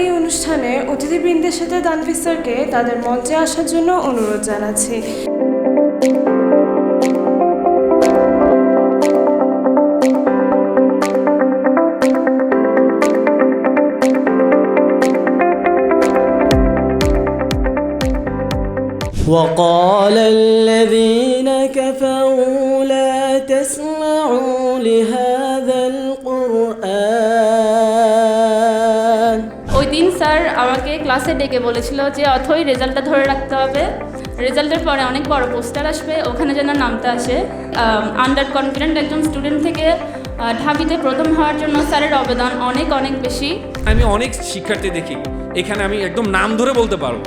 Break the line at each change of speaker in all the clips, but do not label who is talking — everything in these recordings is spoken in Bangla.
আজ এই অনুষ্ঠানে অতিথিবৃন্দের সাথে দানভীর স্যারকে তাদের মঞ্চে আসার জন্য অনুরোধ জানাচ্ছি
وقال الذين كفروا لا تسمعوا لهذا
স্যার আমাকে ক্লাসে ডেকে বলেছিল যে, অথই রেজাল্টটা ধরে রাখতে হবে। রেজাল্টের পরে অনেক বড় পোস্টার আসবে, ওখানে যেন নামতে আসে। আন্ডার কনফিডেন্ট একজন স্টুডেন্ট থেকে ঢাবিতে প্রথম হওয়ার জন্য স্যারের অবদান অনেক অনেক বেশি।
আমি অনেক শিক্ষার্থী দেখি, এখানে আমি একদম নাম ধরে বলতে পারব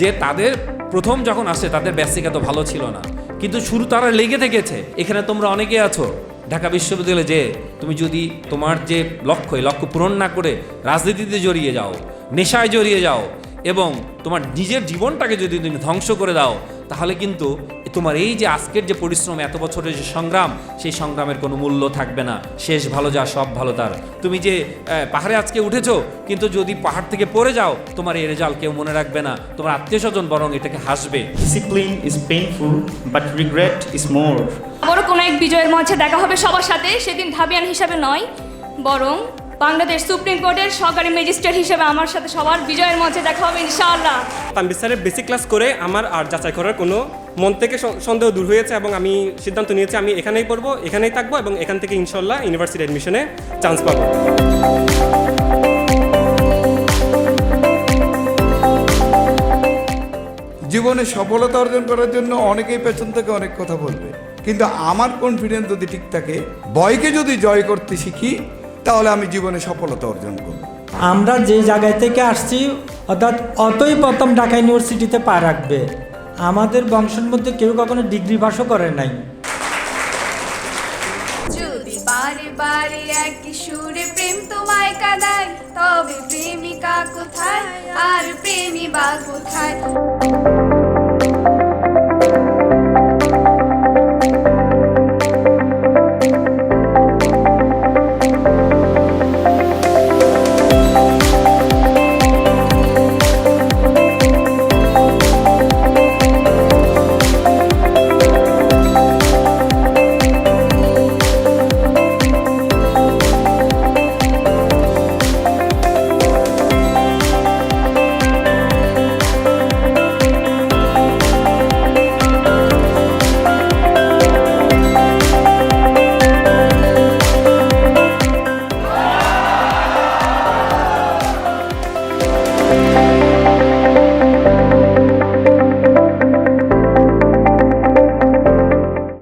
যে, তাদের প্রথম যখন আসে, তাদের বেসিক এত ভালো ছিল না। কিন্তু শুরু তারা লেগে থেকেছে, এখানে তোমরা অনেকে আছো, ঢাকা বিশ্ববিদ্যালয়ে যে, তুমি যদি তোমার যে লক্ষ্য লক্ষ্য পূরণ না করে রাজনীতিতে জড়িয়ে যাও নেশায় জড়িয়ে যাও এবং তোমার নিজের জীবনটাকে যদি তুমি ধ্বংস করে দাও তাহলে কিন্তু তোমার এই যে আজকের যে পরিশ্রম এত বছরের যে সংগ্রাম সেই সংগ্রামের কোনো মূল্য থাকবে না। শেষ ভালো যা সব ভালো তার। তুমি যে পাহাড়ে আজকে উঠেছো কিন্তু যদি পাহাড় থেকে পড়ে যাও তোমার এই রেজাল্ট কেউ মনে রাখবে না। তোমার আত্মীয় স্বজন বরং এটাকে হাসবে।
Discipline is painful, but regret is more.
বড় কোনো এক বিজয়ের মঞ্চে দেখা হবে সবার সাথে সেদিন ঢাবিয়ান হিসাবে নয় বরং বাংলাদেশ সুপ্রিম কোর্টের সরকারি ম্যাজিস্ট্রেট হিসেবে আমার সাথে সবার বিজয়ের মঞ্চে দেখা হবে ইনশাআল্লাহ।
তানবির স্যারের বেসিক ক্লাস করে আমার আর যাচাই করার কোনো মন থেকে সন্দেহ দূর হয়েছে এবং আমি সিদ্ধান্ত নিয়েছি আমি এখানেই পড়ব এখানেই থাকব এবং এখান থেকে ইনশাল্লাহ ইউনিভার্সিটি অ্যাডমিশনে চান্স পাবো।
জীবনে সফলতা অর্জন করার জন্য অনেকেই পেছন থেকে অনেক কথা বলবে কিন্তু আমার কনফিডেন্স যদি ঠিক থাকে ভয়কে যদি জয় করতে শিখি তাহলে আমি জীবনে সফলতা অর্জন করব।
আমরা যে জায়গায় থেকে আসছি অর্থাৎ অতই প্রথম ঢাকা ইউনিভার্সিটিতে পা রাখবে। আমাদের বংশের মধ্যে কেউ কখনো ডিগ্রি পাসও করে নাই।
যদি বারে বারে একই সুরে প্রেম তোমায় কাঁদায় তবে প্রেমিকা কোথায়? আর প্রেমী বা কোথায়?